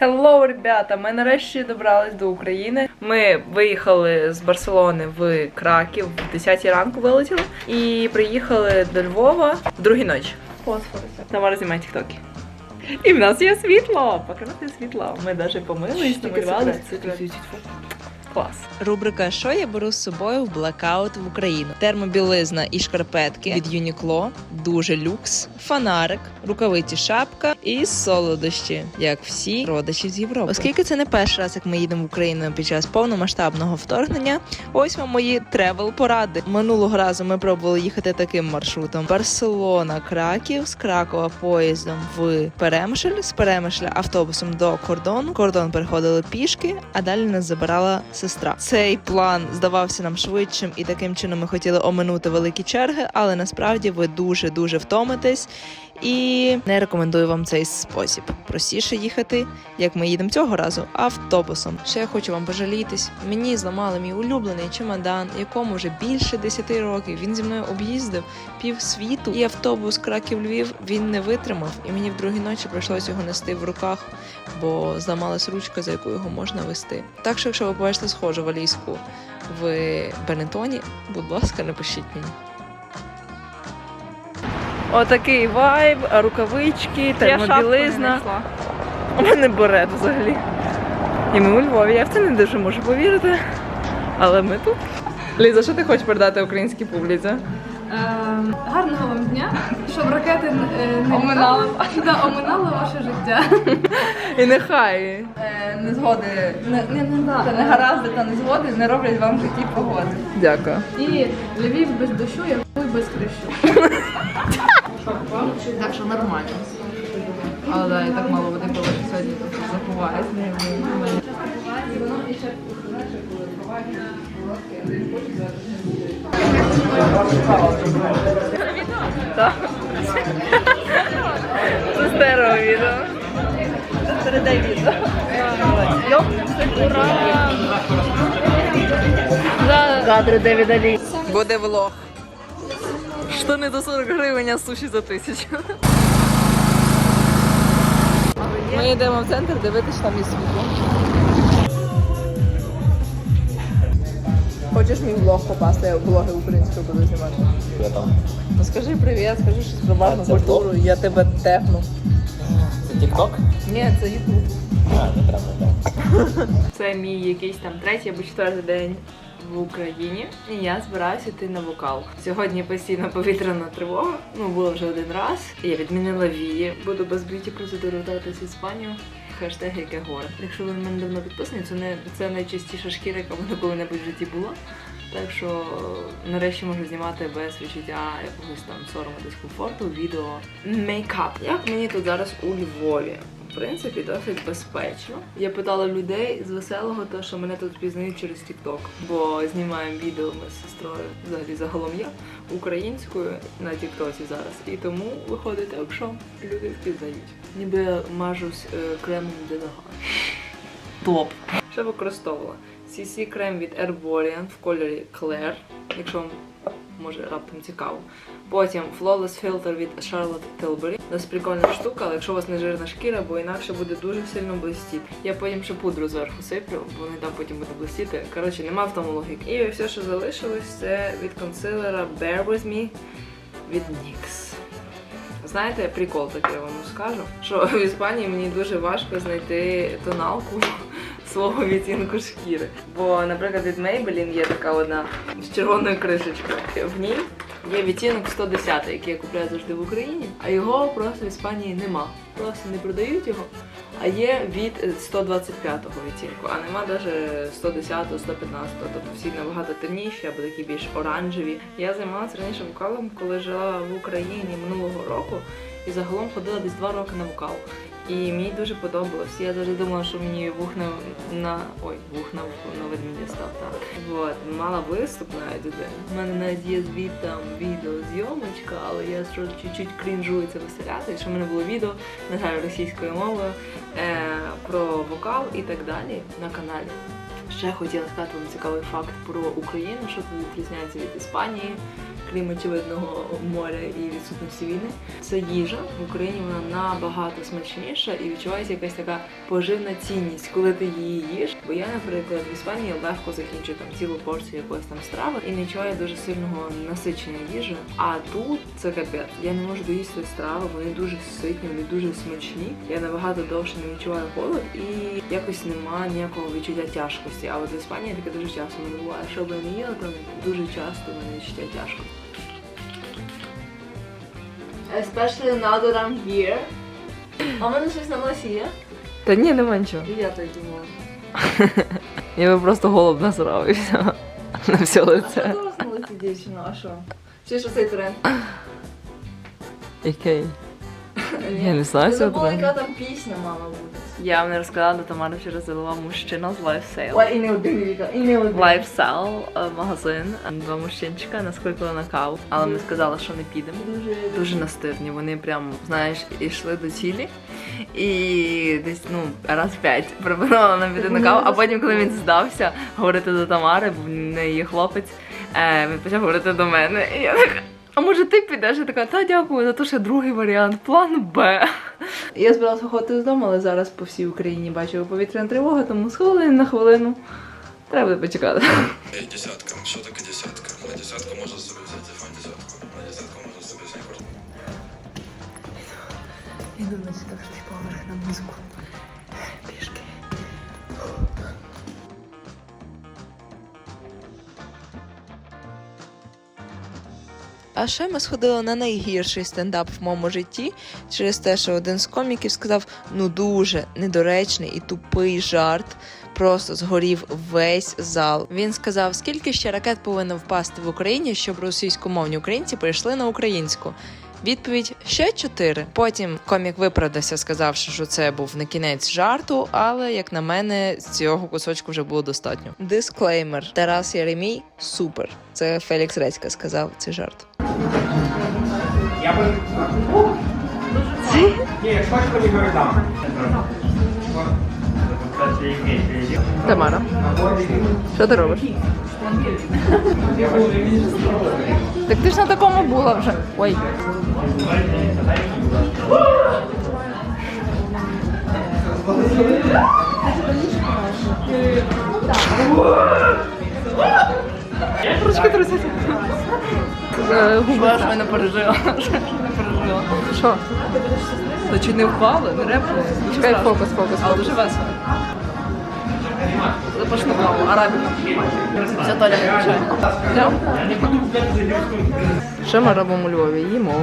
Hello, ребята! Ми нарешті добрались до України. Ми виїхали з Барселони в Краків в 10 ранку вилетіли і приїхали до Львова в другій ночі. Фосфоруса. Тамара знімає тіктоки. І в нас є світло! Показати світло. Ми навіть помились, намалювали. Клас. Рубрика Що я беру з собою в блекаут в Україну? Термобілизна і шкарпетки від Uniqlo, дуже люкс, фонарик, рукавиці, шапка і солодощі, як всі родичі з Європи. Оскільки це не перший раз, як ми їдемо в Україну під час повномасштабного вторгнення. Ось вам мої тревел поради. Минулого разу ми пробували їхати таким маршрутом: Барселона, Краків, з Кракова поїздом в Перемишль, з Перемишля автобусом до кордону. Кордон переходили пішки, а далі нас забирала сестра. Цей план здавався нам швидшим, і таким чином ми хотіли оминути великі черги, але насправді ви дуже дуже втомитесь. І не рекомендую вам цей спосіб. Простіше їхати, як ми їдемо цього разу, автобусом. Ще я хочу вам пожалітись. Мені зламали мій улюблений чемодан, якому вже більше 10 років. Він зі мною об'їздив пів світу. І автобус Краків Львів він не витримав. І мені в другій ночі прийшлося його нести в руках, бо зламалась ручка, за яку його можна вести. Так що, якщо ви побачите схожу валізку в Бенетоні, будь ласка, напишіть мені. Отакий вайб, рукавички, термобілизна. У мене берет взагалі. І ми у Львові. Я в це не дуже можу повірити. Але ми тут. Ліза, що ти хочеш передати українській публіці? Ем, гарного вам дня, щоб ракети е, не Оминали. літали. Да, оминали ваше життя. І нехай. Е, незгоди, не, не, не, та негаразди та незгоди не роблять вам в житті погоди. Дякую. І Львів без дощу, як хуй без хрещу. Що нормально. Але да, і так мало води було, що сьогодні тут заховають. Це стерео відео. Передай відео. Кадри Девіда Лі. Буде влог. Штани за 40 гривень, а суші за тисячу. Ми йдемо в центр дивитися, там є світло. Хочеш мій влог попасти? Я влоги українською буду знімати. Ну скажи привіт, скажи щось про важну культуру, я тебе тегну. Це TikTok? Ні, це Ютуб. А, не треба, так. Це мій якийсь там третій або четвертий день в Україні, і я збираюся йти на вокал. Сьогодні постійно повітряна тривога. Ну було вже один раз. Я відмінила вії. Буду без б'юті процедури вдатись в Іспанію. Хештег яке горе. Якщо ви на мене давно підписані, це не це найчастіша шкіра, яка в мене коли-небудь в житті була. Так що нарешті можу знімати без відчуття якогось там сорому дискомфорту відео. Мейкап. Як мені тут зараз у Львові? В принципі, досить безпечно. Я питала людей з веселого, то що мене тут пізнають через TikTok, бо знімаємо відео ми з сестрою, взагалі загалом я українською на TikTok зараз. І тому виходить так, що люди впізнають. Ніби мажусь е, кремом для нога. Топ. Що використовувала? CC крем від Herborian в кольорі Claire, якщо вам може раптом цікаво. Потім Flawless Filter від Charlotte Tilbury. Досить прикольна штука, але якщо у вас не жирна шкіра, бо інакше буде дуже сильно блистіти. Я потім ще пудру зверху сиплю, бо не там потім буде блистіти. Коротше, нема в тому логіки. І все, що залишилось, це від консилера Bear With Me від NYX. Знаєте, прикол такий я вам скажу, що в Іспанії мені дуже важко знайти тоналку свого відтінку шкіри. Бо, наприклад, від Maybelline є така одна з червоною кришечкою. В ній є відтінок 110, який я купляю завжди в Україні, а його просто в Іспанії нема. Просто не продають його. А є від 125-го відтінку, а нема навіть 110-го, 115-го, тобто всі набагато темніші або такі більш оранжеві. Я займалася раніше вокалом, коли жила в Україні минулого року і загалом ходила десь два роки на вокал. І мені дуже подобалось. Я завжди думала, що мені вух на, на ой, вух на на ведмідя став так. Вот. Мала виступ навіть один. У мене навіть є звіт там відеозйомочка, але я що чуть-чуть крінжую це виставляти. Якщо в мене було відео, не знаю, російською мовою е, про вокал і так далі на каналі. Ще хотіла сказати вам цікавий факт про Україну, що відрізняється від Іспанії. Крім очевидного моря і відсутності війни. Це їжа в Україні вона набагато смачніша і відчувається якась така поживна цінність, коли ти її їш. Бо я, наприклад, в Іспанії легко закінчую там цілу порцію якоїсь там страви і не відчуваю дуже сильного насичення їжі. А тут це капець. Я не можу доїсти страви, вони дуже ситні, вони дуже смачні. Я набагато довше не відчуваю голод і якось нема ніякого відчуття тяжкості. А от в Іспанії таке дуже часто не буває. Що би я не їла, то дуже часто мене відчуття тяжкості. Especially now that I'm here. А в мене щось на носі є? Та ні, нема нічого. І я так думала. Я би просто голуб насрав і все. На все А лице. що дівчина, а що? Чи що цей тренд? Який? Я не знаю Ти забула, яка там пісня мала бути. Я вам не розказала, до Тамара вчора залила мужчина з лайфсейл. І не один і не один. Лайфсейл е, магазин. Два мужчинчика нас кликали на каву, але ми сказали, що не підемо. Дуже, Дуже настирні. Вони прям, знаєш, йшли до цілі. І десь ну раз п'ять пропонували нам піти на каву, а потім, коли він здався, говорити до Тамари, бо в неї є хлопець, е, він почав говорити до мене. І я така. А може ти підеш? Я така, та дякую, за те, що другий варіант, план Б. Я збиралася виходити з дому, але зараз по всій Україні бачу повітряна тривога, тому з хвилини на хвилину треба буде почекати. Десятка. Що таке десятка? На десятку можна собі взяти фан десятку. На десятку можна собі взяти. Іду на четвертий поверх на музику. А ще ми сходили на найгірший стендап в моєму житті через те, що один з коміків сказав ну дуже недоречний і тупий жарт. Просто згорів весь зал. Він сказав, скільки ще ракет повинно впасти в Україні, щоб російськомовні українці перейшли на українську. Відповідь ще чотири. Потім комік виправдався, сказавши, що це був не кінець жарту, але як на мене, з цього кусочку вже було достатньо. Дисклеймер: Тарас Єремій супер. Це Фелікс Редька сказав цей жарт. Тамара, що ти робиш? Так ти ж на такому була вже. Ой. Ручки трусять. Губа ж мене пережила. Що? Та чи не впали? Не репнули? Чекай, фокус, фокус. Але дуже весело. Запашну каву, арабіку. Все Толя включає. Що ми робимо у Львові? Їмо.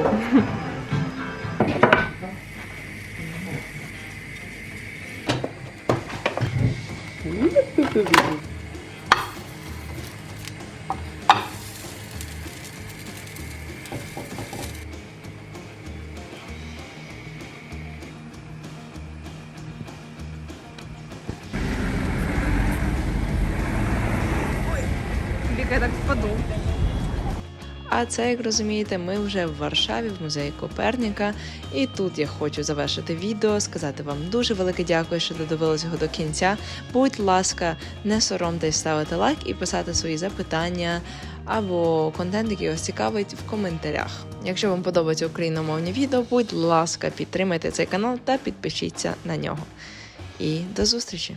Віка, я так впаду. А це, як розумієте, ми вже в Варшаві, в музеї Коперніка. І тут я хочу завершити відео, сказати вам дуже велике дякую, що додивились його до кінця. Будь ласка, не соромтесь ставити лайк і писати свої запитання або контент, який вас цікавить, в коментарях. Якщо вам подобаються україномовні відео, будь ласка, підтримайте цей канал та підпишіться на нього. І до зустрічі!